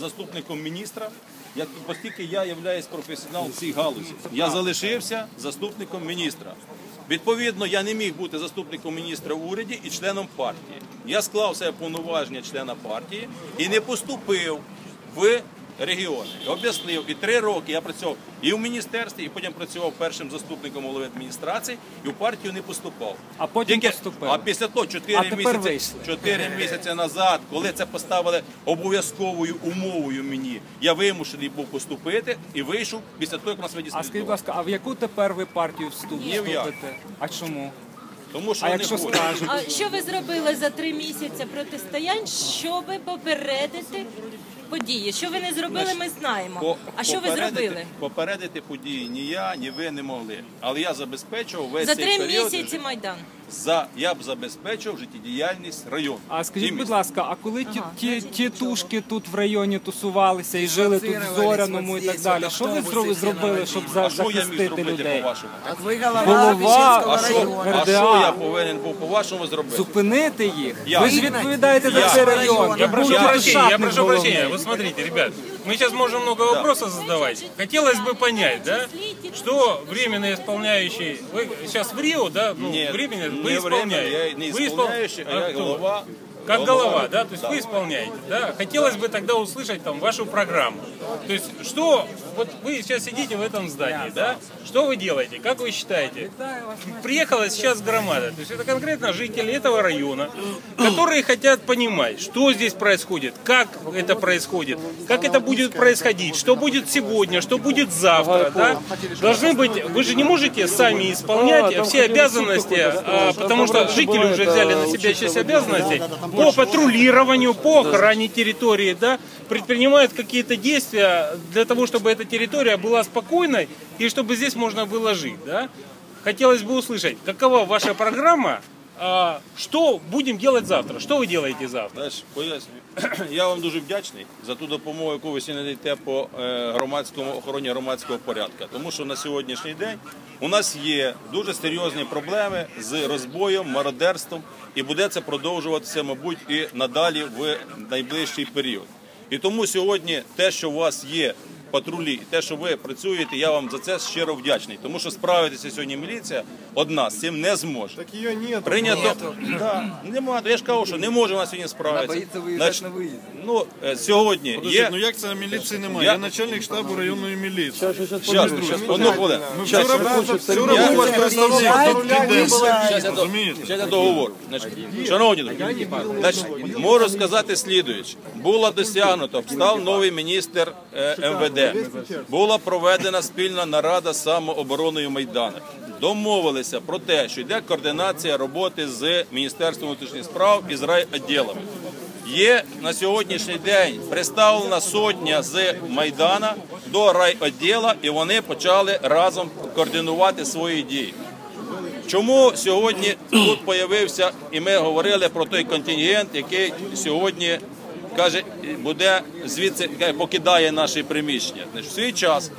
заступником міністра, як оскільки я являюсь професіоналом в цій галузі. Я залишився заступником міністра. Відповідно, я не міг бути заступником міністра в уряді і членом партії. Я склав себе повноваження члена партії і не поступив в регіони. Об'яснив, і три роки я працював і в міністерстві, і потім працював першим заступником голови адміністрації, і в партію не поступав. А потім Тільки- поступили. А після того, А 4 місяці, 4 місяці назад, коли це поставили обов'язковою умовою мені, я вимушений був поступити і вийшов після того, як нас А видісли. скажіть, будь ласка, а в яку тепер ви партію вступите? А чому? Тому що А вони якщо хочуть. скажуть? А що ви зробили за три місяці протистоянь, щоб попередити події? Що ви не зробили, ми знаємо. По- А що ви попередити- зробили? Попередити події ні я, ні ви не могли. Але я забезпечував весь За цей три період. місяці майдан. За я б забезпечив життєдіяльність району. А скажіть, будь ласка, а коли ті, ті, ті тушки тут в районі тусувалися і жили тут в Зоряному і так далі, що ви зро- зробили, щоб за- А що я міг захистити зробити людей? по-вашому? Так ви голова Голова, А що, району. а що я повинен був по-вашому зробити? Зупинити їх? Я. Ви ж відповідаєте за Я. цей район. Я прошу прощения, я прошу прощения. Вот смотрите, ребят, мы сейчас можем много вопросов задавать. Хотелось бы понять, да, что временно исполняющий, вы сейчас в Рио, да, ну, Нет, временно не вы время, исполняете. я не исполняющий, а я кто? голова. Как голова, да, то есть вы исполняете, да. Хотелось бы тогда услышать там вашу программу. То есть что, вот вы сейчас сидите в этом здании, да, что вы делаете, как вы считаете? Приехала сейчас громада, то есть это конкретно жители этого района, которые хотят понимать, что здесь происходит, как это происходит, как это будет происходить, что будет сегодня, что будет завтра, да. Должны быть, вы же не можете сами исполнять все обязанности, а, потому что жители уже взяли на себя часть обязанностей по патрулированию, по охране территории, да, предпринимают какие-то действия для того, чтобы эта территория была спокойной и чтобы здесь можно было жить, да. Хотелось бы услышать, какова ваша программа, а, что будем делать завтра, что вы делаете завтра? Знаєш, пояснюю. Я вам дуже вдячний за ту допомогу, яку ви сьогодні надаєте по е, громадському охороні громадського порядку. Тому що на сьогоднішній день у нас є дуже серйозні проблеми з розбоєм, мародерством, і буде це продовжуватися, мабуть, і надалі в найближчий період. І тому сьогодні те, що у вас є патрулі, і те, що ви працюєте, я вам за це щиро вдячний. Тому що справитися сьогодні міліція одна з цим не зможе. Так її нет. Прийнято. Да, нема. Я ж кажу, що не може вона сьогодні справитися. боїться виїжджати на виїзд. Ну, е, сьогодні Подождіть, є. ну як це міліції немає? Я- Я начальник штабу районної міліції. Щас, щас, одну хвилину. Ми вчора, вчора був представник розумієте? щас я договорю. Значить, шановні друзі, значить, можу сказати слідуюче. Було досягнуто, став новий міністр е, МВД. Була проведена спільна нарада з самообороною Майдану. Домовилися про те, що йде координація роботи з Міністерством внутрішніх справ і з райвідділами. Є на сьогоднішній день представлена сотня з Майдана до райвідділа, і вони почали разом координувати свої дії. Чому сьогодні тут появився, і ми говорили про той контингент, який сьогодні каже, буде звідси покидає наші приміщення. Значить, в свій час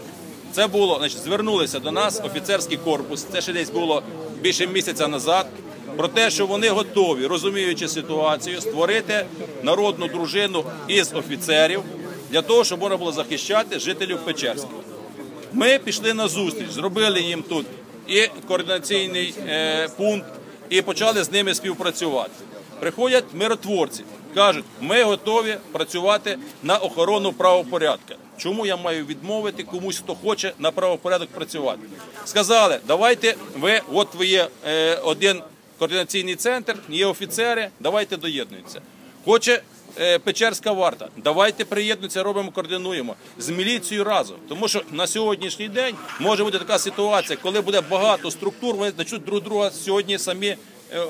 це було, значить, звернулися до нас офіцерський корпус. Це ще десь було більше місяця назад. Про те, що вони готові, розуміючи ситуацію, створити народну дружину із офіцерів для того, щоб можна було захищати жителів Печерська. Ми пішли на зустріч, зробили їм тут і координаційний е, пункт, і почали з ними співпрацювати. Приходять миротворці, кажуть, ми готові працювати на охорону правопорядку. Чому я маю відмовити комусь, хто хоче на правопорядок працювати? Сказали, давайте ви, от ви є е, один координаційний центр, є офіцери, давайте доєднуйтеся. Хоче е, Печерська варта. Давайте приєднуйтеся, робимо, координуємо з міліцією разом. Тому що на сьогоднішній день може бути така ситуація, коли буде багато структур, вони почнуть друг друга сьогодні самі е,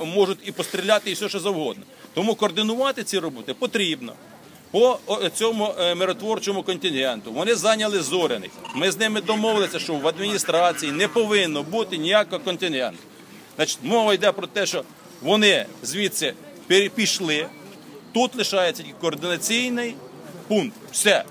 можуть і постріляти, і все що завгодно. Тому координувати ці роботи потрібно. По цьому е, миротворчому контингенту вони зайняли зоряних. Ми з ними домовилися, що в адміністрації не повинно бути ніякого контингенту. Значить, мова йде про те, що вони звідси пішли. Тут лишається тільки координаційний пункт. Все.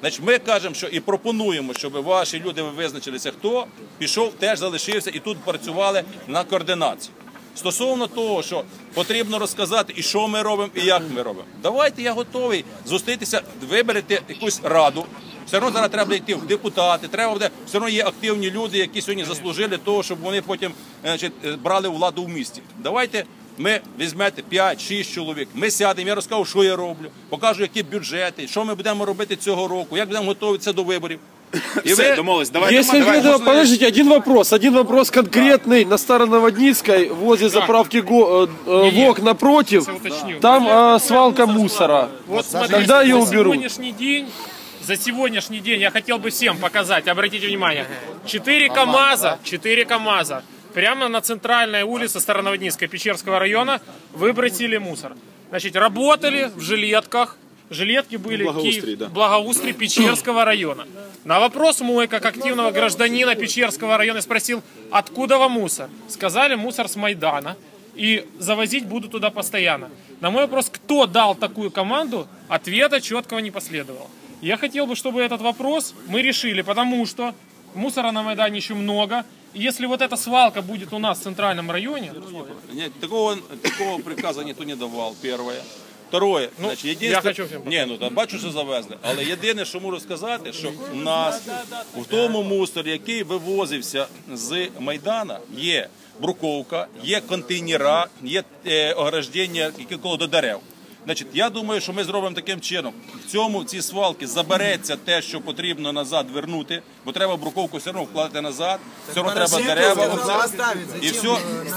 Значить, ми кажемо, що і пропонуємо, щоб ваші люди ви визначилися, хто пішов, теж залишився і тут працювали на координацію. Стосовно того, що потрібно розказати, і що ми робимо, і як ми робимо. Давайте я готовий зустрітися, виберете якусь раду. Все одно зараз треба йти в депутати, треба буде, все одно є активні люди, які сьогодні заслужили того, щоб вони потім е, значить, е, брали владу в місті. Давайте ми візьмете 5-6 чоловік, ми сядемо, я розкажу, що я роблю, покажу, які бюджети, що ми будемо робити цього року, як будемо готуватися до виборів. І Все, домовились. Давайте, Если давайте. видно, подождите, один вопрос, один вопрос конкретный. На Староноводницкой, возле заправки ГО- э, э, ВОК напротив, там э, свалка мусора. Вот смотрите, Когда ее за уберут? сегодняшний день, за сегодняшний день я хотел бы всем показать, обратите внимание, 4 КАМАЗа, 4 КАМАЗа, прямо на центральной улице Староноводницкой Печерского района выбросили мусор. Значит, работали в жилетках, жилетки были Благоустрий, Киев- да. Благоустрий Печерского района. На вопрос мой, как активного гражданина Печерского района, спросил, откуда вам мусор? Сказали, мусор с Майдана. И завозить буду туда постоянно. На мой вопрос, кто дал такую команду, ответа четкого не последовало. Я хотел бы, чтобы этот вопрос мы решили, потому что мусора на Майдане еще много. И если вот эта свалка будет у нас в центральном районе, Нет, такого, такого приказа ніхто не давав, перше. Второе, значить, єдине, я хочу всім Ні, ну та бачу, що завезли. Але єдине, що можу сказати, що в нас в тому мусорі, який вивозився з Майдана, є бруковка, є контейнера, є е, ограждення, які коло до дерев. Значить, я думаю, що ми зробимо таким чином. В цьому в цій свалки забереться те, що потрібно назад вернути, бо треба бруковку все одно вкладати назад, все одно треба дерева. І все.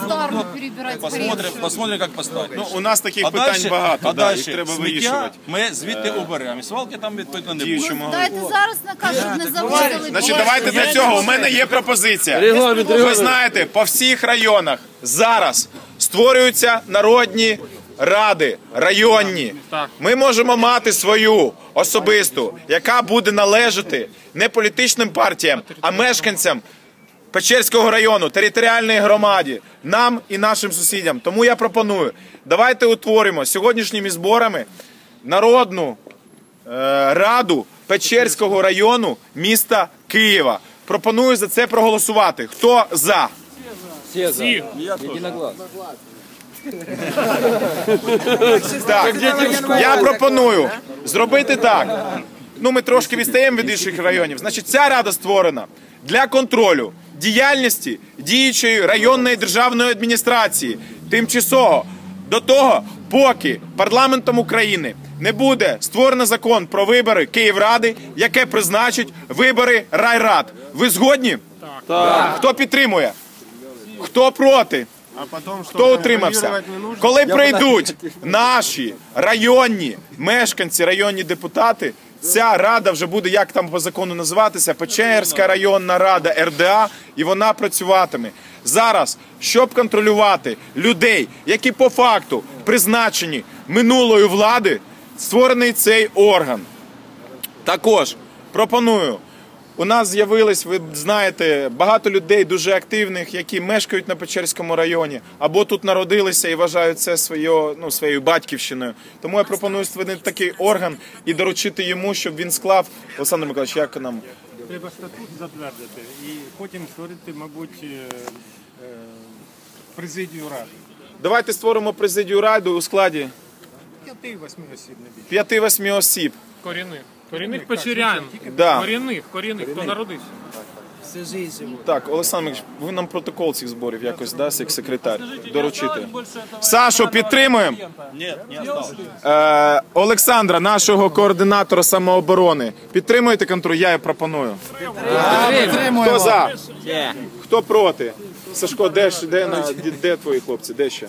Старую перебирать Посмотрим, посмотрим, як поставити. Ну, у нас таких питань дальше- багато, а да, їх треба сміття вирішувати. Ми звідти оберемо. І свалки там відповідно не буде. Діючому Дайте зараз наказ, щоб не заводили. Значить, давайте для цього. У мене є пропозиція. Регламент, Ви регламент. знаєте, по всіх районах зараз створюються народні ради, районні. Ми можемо мати свою особисту, яка буде належати не політичним партіям, а мешканцям Печерського району, територіальної громаді, нам і нашим сусідям. Тому я пропоную, давайте утворимо сьогоднішніми зборами народну е, раду Печерського району міста Києва. Пропоную за це проголосувати. Хто за? всі Так, я пропоную зробити так. Ну, ми трошки відстаємо від інших районів. Значить, ця рада створена для контролю діяльності діючої районної державної адміністрації тимчасово до того, поки парламентом України не буде створено закон про вибори Київради, яке призначить вибори райрад. Ви згодні? Так. Хто підтримує? Хто проти? Хто утримався? Коли прийдуть наші районні мешканці, районні депутати, ця рада вже буде, як там по закону називатися, Печерська районна рада РДА, і вона працюватиме. Зараз, щоб контролювати людей, які по факту призначені минулою влади, створений цей орган. Також пропоную. У нас з'явилось, ви знаєте, багато людей дуже активних, які мешкають на Печерському районі, або тут народилися і вважають це своєю, ну, своєю батьківщиною. Тому я пропоную створити такий орган і доручити йому, щоб він склав. Олександр Миколаївич, як нам? Треба статут затвердити і потім створити, мабуть, е, е, президію ради. Давайте створимо президію ради у складі П'яти-восьми осіб не більше. 5-8 осіб. корінних. Корінних печерян. Да. Корінних, корінних, хто народився. Так, Олександр Миколаївич, ви нам протокол цих зборів якось дасть як секретар доручити. Сашу, підтримуємо. Ні, не. Е, Олександра, нашого координатора самооборони. Підтримуєте контроль? Я пропоную. Хто за? Хто проти? Сашко, де, де, де, де твої хлопці? Де ще?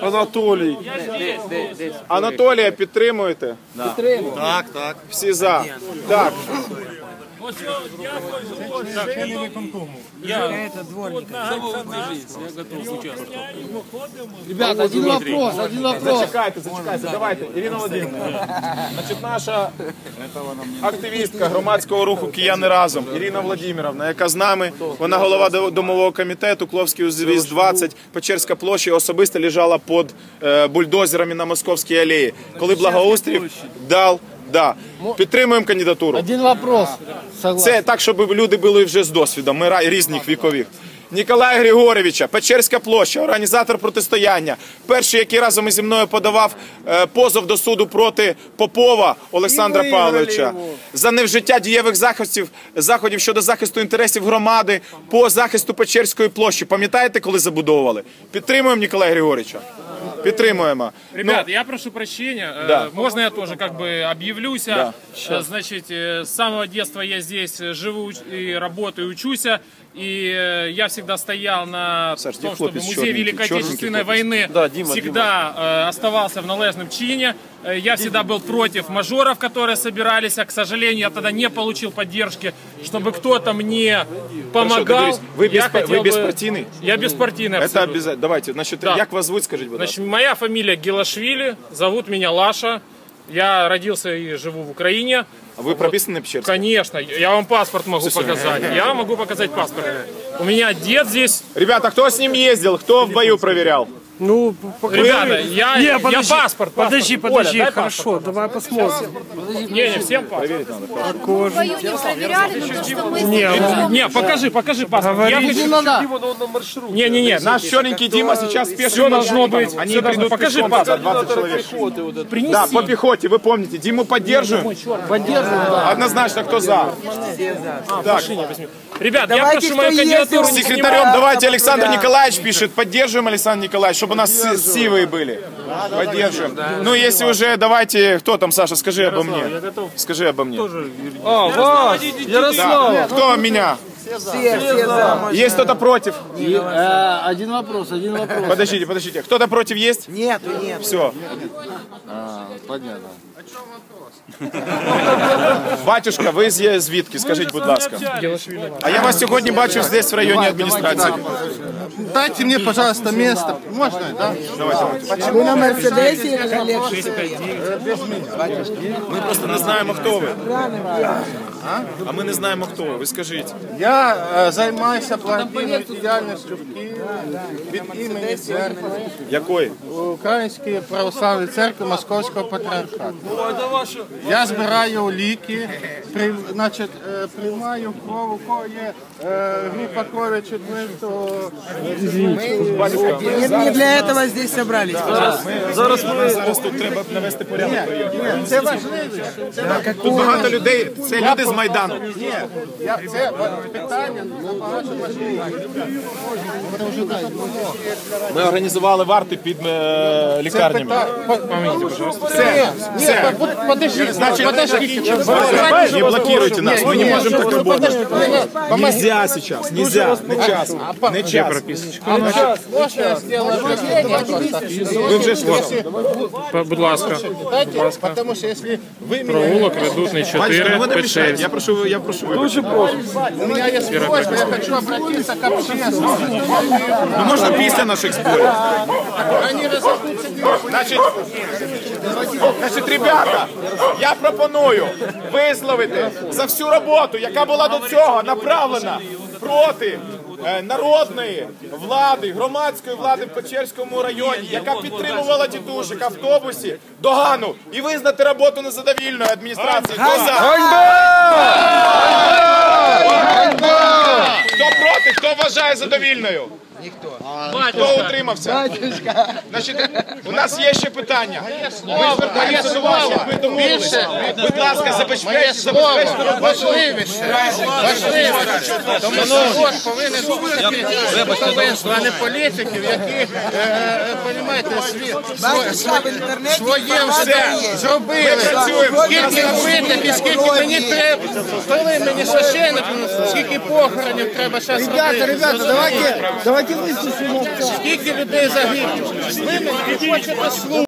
Анатолий. Анатолія підтримуєте? Так, так. Всі за. Так. Ребята, один вопрос, один вопрос. Зачекайте, зачекайте, давайте. Ірина Володимирівна. Значить, наша активістка громадського руху Кияни разом Ірина Владимировна, яка з нами, вона голова до- домового комітету, Кловський узвіз 20, Печерська площа, особисто лежала під е, бульдозерами на Московській алеї. Коли благоустрій дав, да. Підтримуємо кандидатуру. Один вопрос. Согласен. Це так, щоб люди були вже з досвідом, ми ра- різних вікових. Ніколая Григоровича, Печерська площа, організатор протистояння. Перший, який разом із мною подавав е, позов до суду проти Попова Олександра Павловича за невжиття дієвих заходів, заходів щодо захисту інтересів громади по захисту Печерської площі. Пам'ятаєте, коли забудовували? Підтримуємо Ніколая Григоровича. Підтримуємо. Ребят, я прошу прощения. э, Да. Можно я тоже как бы объявлюсь? Да. Э, Значит, э, с самого детства я здесь э, живу уч- и работаю, учусь. И э, я всегда стоял на Саш, том, чтобы музей Великой Отечественной хлопец? войны Да, Дима, всегда э, оставался в належном чине. Э, Я всегда был против мажоров, которые собирались, а, к сожалению, я тогда не получил поддержки, чтобы кто-то мне помогал. договорились. Вы Я беспа- вы хотел бы- беспартийный? Я беспартийный, абсолютно. обов'язково. Давайте, значить, Да. як вас звуть, скажіть, будь. Значит, моя фамилия Гелашвили, зовут меня Лаша. Я родился и живу в Украине. А ви прописані на Печерську? Конечно, я вам паспорт могу показать. Я могу показать паспорт. У меня дед здесь. Ребята, кто с ним ездил? Кто в бою проверял? Ну, Ребята, я, Не, я подожди, паспорт, подожди, паспорт. подожди, Оля, хорошо, паспорт. давай посмотрим. Не, не, всем паспорт. В бою не проверяли, что мы не, Не, покажи, покажи паспорт. Я хочу- Не, не, не, Наш черненький Дима сейчас спешит. все должно быть. Они Все должно. придут Покажи паспорт. 20 человек. Принеси. Да, по пехоте, вы помните. Диму поддерживаем? Поддерживаем. Однозначно, кто за? Так, Ребят, я прошу мою кандидатуру с не секретарем давайте Александр Николаевич пишет. Поддерживаем, Александр Николаевич, чтобы у нас с- сивые были. Поддерживаем. Ну, если уже, давайте, кто там, Саша, скажи обо мне. Скажи обо мне. А, вас, Ярослав. Кто меня? Есть кто-то против? Один вопрос, один вопрос. Подождите, подождите. Кто-то против есть? Нет, нет. Все. Понятно. Батюшка, ви з звідки? Скажіть, будь ласка. А я вас сьогодні бачив здесь в районі адміністрації. Дайте мне, пожалуйста, место. Можно, да? Вы на Мерседесе или на Ми просто не знаємо, хто ви. А ми не знаємо, хто ви. Скажіть. Я е, займаюся благодійною діяльністю в Києві від імені церкви Якої? Української православної церкви Московського патріархату. Я збираю ліки, при, значить, е, приймаю кров, у кого є е, група крові четвертого. Не, не для этого здесь собрались. Зараз ми зараз тут треба навести порядок. Це важливо. Тут багато людей. Це люди з майдану. Ні, я, це питання набагато важливіше. Ми організували варти під е, лікарнями. Все, все. Подожди, Значить, подожди. не блокируйте нас. Ми не можемо так работать. Нельзя сейчас. Нельзя. Не час. Не час. Можно я сделаю Ви вже ж Будь ласка. Дайте, потому что если вы меня... Провулок Редутний ну 4, ви не мішаєте. Печерськ. Я прошу, я прошу вибачення. У меня есть просьба, я хочу обратиться к общественности. Ну можна після наших зборів. Они разойдутся Значить, значить, ребята, я пропоную висловити за всю роботу, яка була до цього направлена проти народної влади, громадської влади в Печерському районі, яка підтримувала тітушек автобусі догану і визнати роботу незадовільною адміністрації. Хто за? Хто проти? Хто вважає задовільною? Хто утримався? Значить, у нас є ще питання. Ми звертаємося до вас, як ми домовилися. Будь ласка, забезпечте, забезпечте роботу. важливіше. Важливіше. Тому що от повинен бути представництво, а не політиків, які, розумієте, своє все зробили. Скільки вбитих і скільки мені треба, коли мені священнику, скільки похоронів треба зараз робити. Ребята, ребята, давайте, давайте Скільки людей загинуло? Ви мені хочете слухати.